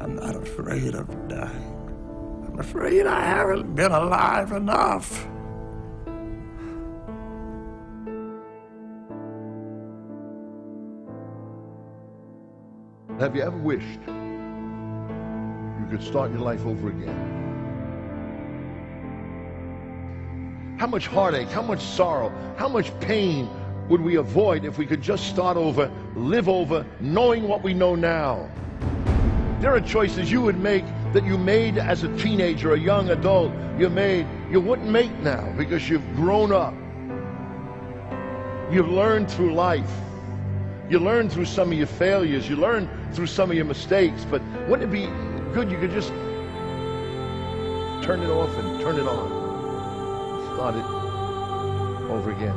I'm not afraid of dying. I'm afraid I haven't been alive enough. Have you ever wished you could start your life over again? How much heartache, how much sorrow, how much pain would we avoid if we could just start over, live over, knowing what we know now? There are choices you would make that you made as a teenager, a young adult, you made, you wouldn't make now because you've grown up. You've learned through life. You learn through some of your failures. You learn through some of your mistakes. But wouldn't it be good you could just turn it off and turn it on? Start it over again.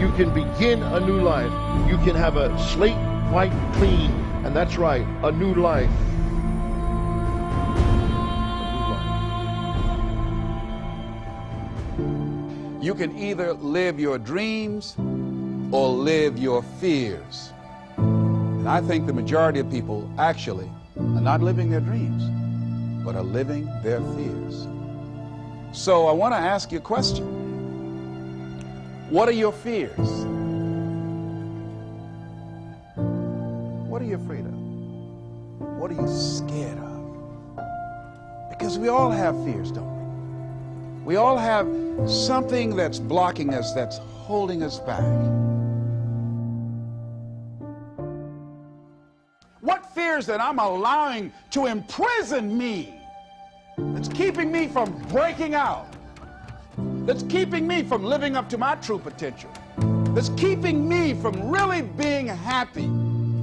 You can begin a new life. You can have a slate white clean. And that's right, a new life. You can either live your dreams or live your fears. And I think the majority of people actually are not living their dreams, but are living their fears. So I want to ask you a question. What are your fears? Afraid of? What are you scared of? Because we all have fears, don't we? We all have something that's blocking us, that's holding us back. What fears that I'm allowing to imprison me, that's keeping me from breaking out, that's keeping me from living up to my true potential, that's keeping me from really being happy,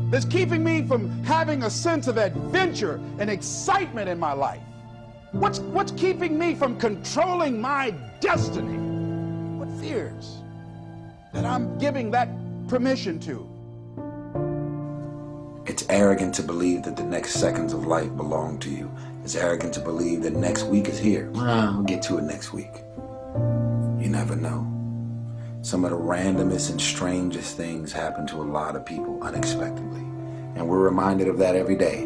that's keeping me from having a sense of adventure and excitement in my life. What's, what's keeping me from controlling my destiny? What fears that I'm giving that permission to? It's arrogant to believe that the next seconds of life belong to you. It's arrogant to believe that next week is here. We'll get to it next week. You never know. Some of the randomest and strangest things happen to a lot of people unexpectedly. And we're reminded of that every day.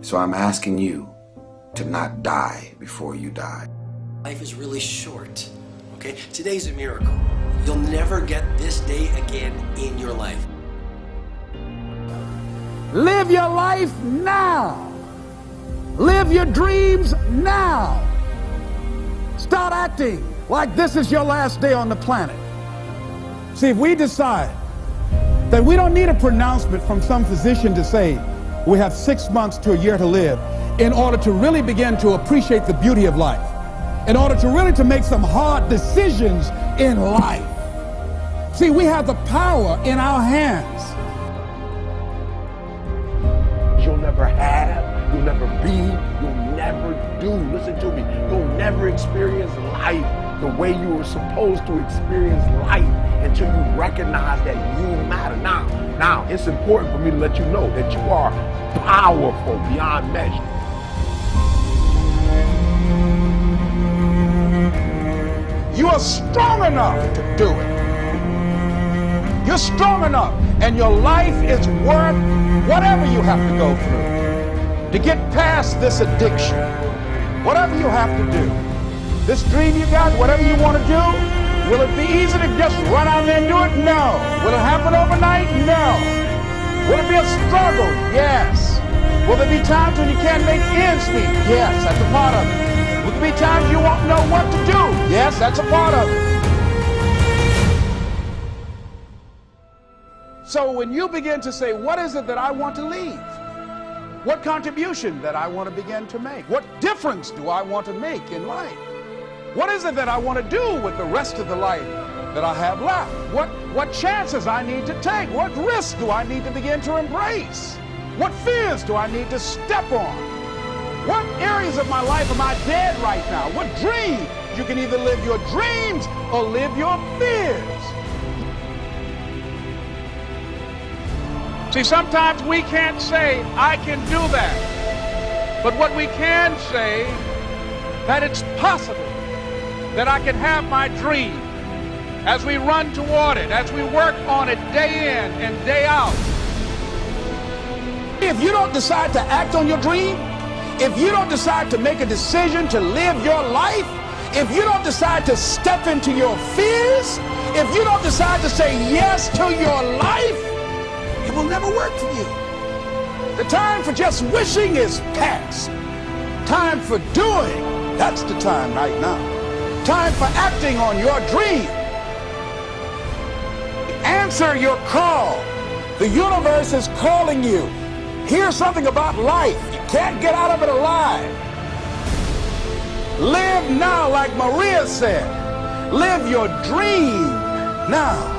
So I'm asking you to not die before you die. Life is really short, okay? Today's a miracle. You'll never get this day again in your life. Live your life now. Live your dreams now. Start acting like this is your last day on the planet. See, if we decide that we don't need a pronouncement from some physician to say we have six months to a year to live in order to really begin to appreciate the beauty of life, in order to really to make some hard decisions in life. See, we have the power in our hands. You'll never have, you'll never be, you'll never do. Listen to me. You'll never experience life the way you were supposed to experience life until you recognize that you matter. Now, now it's important for me to let you know that you are powerful beyond measure. You are strong enough to do it. You're strong enough, and your life is worth whatever you have to go through to get past this addiction. Whatever you have to do. This dream you got, whatever you want to do, will it be easy to just run out there and do it? No. Will it happen overnight? No. Will it be a struggle? Yes. Will there be times when you can't make ends meet? Yes, that's a part of it. Will there be times you won't know what to do? Yes, that's a part of it. So when you begin to say, what is it that I want to leave? What contribution that I want to begin to make? What difference do I want to make in life? What is it that I want to do with the rest of the life that I have left? What, what chances I need to take? What risks do I need to begin to embrace? What fears do I need to step on? What areas of my life am I dead right now? What dreams? You can either live your dreams or live your fears. See, sometimes we can't say, I can do that. But what we can say, that it's possible that I can have my dream as we run toward it, as we work on it day in and day out. If you don't decide to act on your dream, if you don't decide to make a decision to live your life, if you don't decide to step into your fears, if you don't decide to say yes to your life, it will never work for you. The time for just wishing is past. Time for doing, that's the time right now. Time for acting on your dream. Answer your call. The universe is calling you. Here's something about life. You can't get out of it alive. Live now, like Maria said. Live your dream now.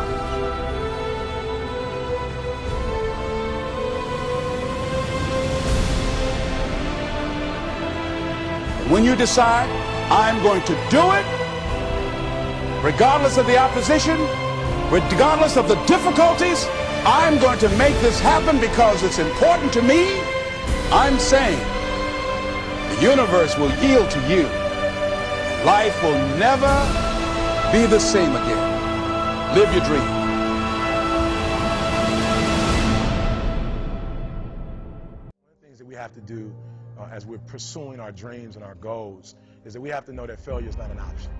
When you decide, I'm going to do it, regardless of the opposition, regardless of the difficulties, I'm going to make this happen because it's important to me. I'm saying the universe will yield to you. Life will never be the same again. Live your dream. One of the things that we have to do uh, as we're pursuing our dreams and our goals is that we have to know that failure is not an option.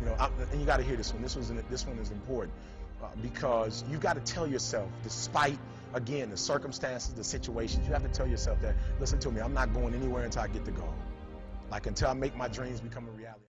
You know, I, and you got to hear this one. This was this one is important uh, because you got to tell yourself, despite again the circumstances, the situations, you have to tell yourself that. Listen to me. I'm not going anywhere until I get the goal. Like until I make my dreams become a reality.